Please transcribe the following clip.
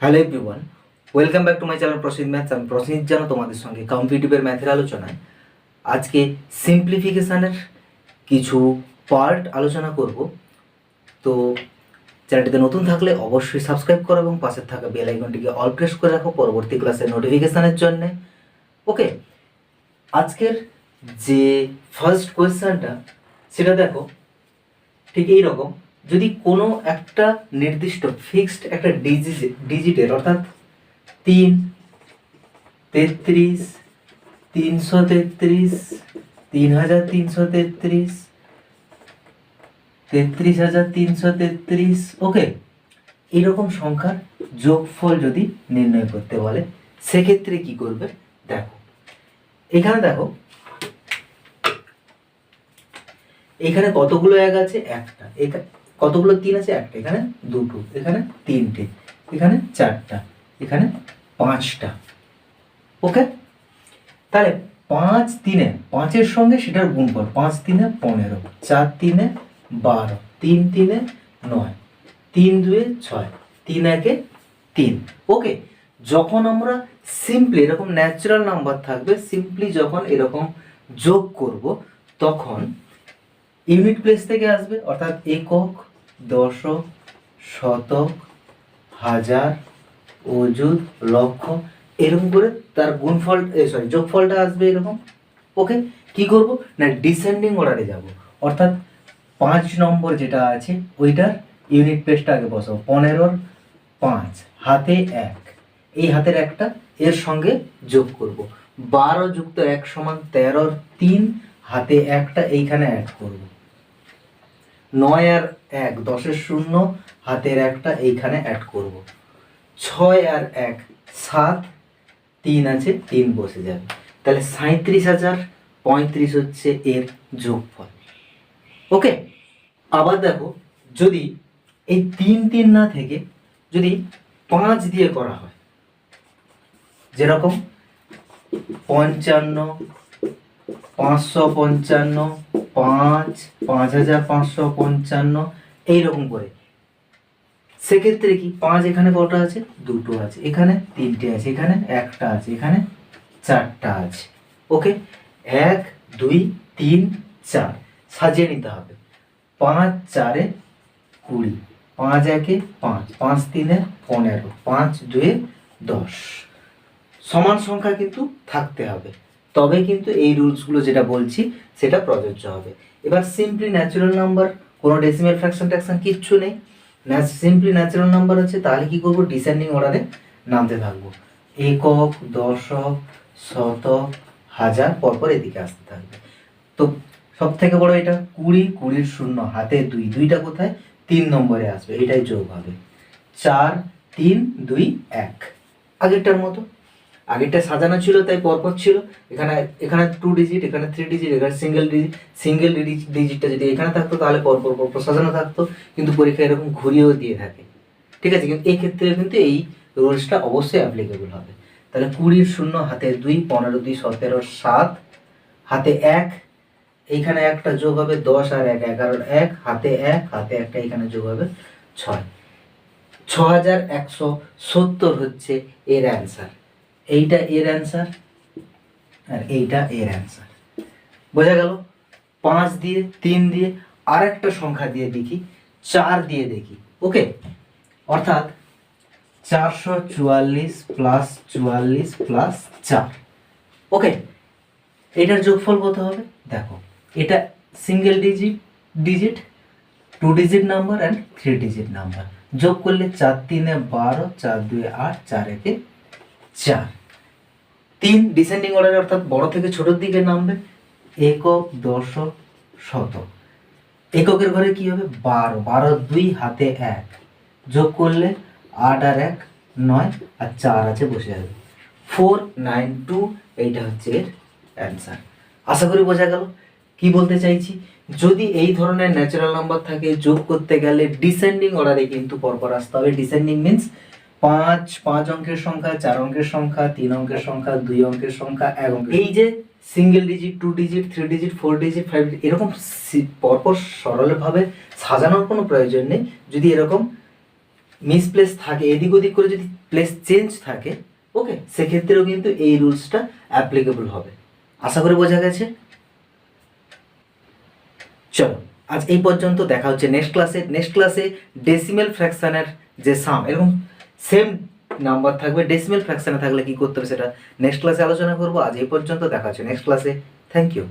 Hello everyone welcome back to my channel Prasiddha maths আমি প্রসিদ্ধ জানো তোমাদের সঙ্গে কম্পিটিটিভের ম্যাথের আলোচনায়। আজকে সিম্পলিফিকেশানের কিছু পার্ট আলোচনা করব। তো চ্যানেলটিতে নতুন থাকলে অবশ্যই সাবস্ক্রাইব করো এবং পাশে থাকা বেল আইকনটিকে অল প্রেস করে রাখো পরবর্তী ক্লাসের নোটিফিকেশানের জন্য। ওকে আজকের যে ফার্স্ট কোয়েশ্চেনটা সেটা দেখো, ঠিক এই রকম যদি কোনো একটা নির্দিষ্ট ফিক্সড একটা ডিজিট ডিজিটের অর্থাৎ তিন, তেত্রিশ, তিনশো তেত্রিশ তিন হাজার তিনশো তেত্রিশ তেত্রিশ হাজার তিনশো তেত্রিশ ওকে এইরকম সংখ্যার যোগফল যদি নির্ণয় করতে বলে, সেক্ষেত্রে কি করবে? দেখো, এখানে দেখো, এখানে কতগুলো এক আছে? একটা। এখা- কতগুলো তিন আছে? একটা। এখানে দুটো। এখানে তিনটে। এখানে চারটা। এখানে পাঁচটা। ওকে? তাহলে পাঁচ তিনে, পাঁচের সঙ্গে সেটার গুণফল। পাঁচ তিনে পনেরো, চার তিনে বারো, তিন তিনে নয়, তিন দুয়ে ছয়, তিন একে তিন। ওকে? যখন আমরা সিম্পলি এরকম ন্যাচারাল নাম্বার থাকবে সিম্পলি যখন এরকম যোগ করব, তখন ইউনিট প্লেস থেকে আসবে, অর্থাৎ একক দশক, শতক, হাজার, অযুত, লক্ষ, এরকম করে তার গুণফল সরি যোগফলটা আসবে এরকম। ওকে, কি করব? না ডিসেন্ডিং অর্ডারে যাব। অর্থাৎ পাঁচ নম্বর যেটা আছে, ওইটার ইউনিট প্লেসটা আগে বসাবো পনেরোর পাঁচ, হাতে এক। এই হাতের একটা, এর সঙ্গে যোগ করব। বারো যুক্ত এক সমান তেরোর তিন, হাতে একটা, এইখানে অ্যাড করব। নয় আর এক, দশের শূন্য, হাতের একটা, এইখানে অ্যাড করব। ছয় আর এক, সাত, তিন আছে, তিন বসে যাবে। তাহলে সাঁত্রিশ হাজার, পঁয়ত্রিশ হচ্ছে এর যোগফল। ওকে? আবার দেখো, যদি এই তিন তিন না থেকে যদি পাঁচ দিয়ে করা হয়, যেরকম পঞ্চান্ন, পাঁচশো পঞ্চান্ন পাঁচ পাঁচ হাজার পাঁচশো পঞ্চান্ন, এইরকম করে। সেক্ষেত্রে কি পাঁচ এখানে কটা আছে? দুটো আছে। এখানে তিনটে আছে, এখানে একটা আছে, এখানে চারটা আছে। ওকে? এক, দুই, তিন, চার। সাজিয়ে নিতে হবে। পাঁচ, চারে কুড়ি। পাঁচ, একে পাঁচ। পাঁচ, তিনে পনেরো। পাঁচ, দুয়ে দশ। সমান সংখ্যা কিন্তু থাকতে হবে। তবে কিন্তু এই রুলসগুলো যেটা বলছি, সেটা প্রযোজ্য হবে। এবার সিম্পলি ন্যাচুরাল নাম্বার কোনো ডেসিমেল ফ্র্যাকশন ট্যাকশন কিচ্ছু নেই। সিম্পলি ন্যাচুরাল নাম্বার আছে, তাহলে কী করব? ডিসেন্ডিং অর্ডারে নামতে থাকব। একক, দশক, শতক, হাজার, পরপর এদিকে আসতে থাকবে। তো সব থেকে বড় এটা, কুড়ি, কুড়ির শূন্য, হাতে দুই, দুইটা কোথায়? তিন নম্বরে আসবে এটাই যোগ হবে। চার, তিন, দুই, এক। আগেরটার মতো। আগেরটা সাজানো ছিল, তাই পরপর ছিল। এখানে এখানে টু ডিজিট এখানে থ্রি ডিজিট এখানে সিঙ্গেল ডিজিট সিঙ্গেল ডিজিটটা যদি এখানে থাকতো, তাহলে পরপর পরপর সাজানো থাকতো। কিন্তু পরীক্ষা এরকম ঘুরিয়েও দিয়ে থাকে। ঠিক আছে, কিন্তু এই ক্ষেত্রে কিন্তু এই রুলসটা অবশ্যই অ্যাপ্লিকেবল হবে। তাহলে কুড়ির শূন্য, হাতে দুই, পনেরো, দুই, সতেরো, সাত, হাতে এক, এইখানে একটা যোগ হবে দশ আর এক, এগারোর এক, হাতে এক, হাতে একটা এখানে যোগ হবে ছয়। ছ হাজার একশো সত্তর হচ্ছে এর অ্যান্সার এইটা এর অ্যান্সার আর এইটা এর অ্যান্সার বোঝা গেল? পাঁচ দিয়ে, তিন দিয়ে আর একটা সংখ্যা দিয়ে দেখি, চার দিয়ে দেখি। ওকে অর্থাৎ চারশো চুয়াল্লিশ প্লাস চুয়াল্লিশ প্লাস চার। ওকে এটার যোগফল কত হবে? দেখো, এটা single digit digit two digit number and three digit number যোগ করলে চার তিনে বারো, চার দুই আট, চার একে চার। তিন ডিসেন্ডিং অর্ডার অর্থাৎ বড় থেকে ছোটোর দিকে নামবে। একক, দশক, শতক। এককের ঘরে কি হবে? বারো। বারো দুই, হাতে এক। যোগ করলে আট আর এক, নয় আর চার আছে, বসে যাবে। ফোর নাইন টু এইটা হচ্ছে এর অ্যান্সার আশা করি বোঝা গেল। কি বলতে চাইছি? যদি এই ধরনের ন্যাচারাল নাম্বার থাকে, যোগ করতে গেলে ডিসেন্ডিং অর্ডারে কিন্তু পরপর আসতে হবে। ডিসেন্ডিং মিন্স পাঁচ পাঁচ অঙ্কের সংখ্যা, চার অঙ্কের সংখ্যা, তিন অঙ্কের সংখ্যা, দুই অঙ্কের সংখ্যা, এক অঙ্কের এই যে single digit two digit three digit four digit five digit এরকম পরপর সরলভাবে সাজানোর কোনো প্রয়োজন নেই। যদি এরকম মিসপ্লেস থাকে, এদিক ওদিক করে যদি প্লেস চেঞ্জ থাকে ওকে সেক্ষেত্রেও কিন্তু এই রুলসটা অ্যাপ্লিকেবল হবে। আশা করে বোঝা গেছে? চলো, আজ এই পর্যন্ত দেখা হচ্ছে নেক্সট ক্লাসে নেক্সট ক্লাসে ডেসিমেল ফ্র্যাকশনের যে সাম এরকম সেম নাম্বার থাকবে ডেসিমেল ফ্র্যাকশানে থাকলে কি করতে হবে সেটা? নেক্সট ক্লাসে আলোচনা করব, আজ এই পর্যন্ত, দেখা হচ্ছে নেক্সট ক্লাসে থ্যাংক ইউ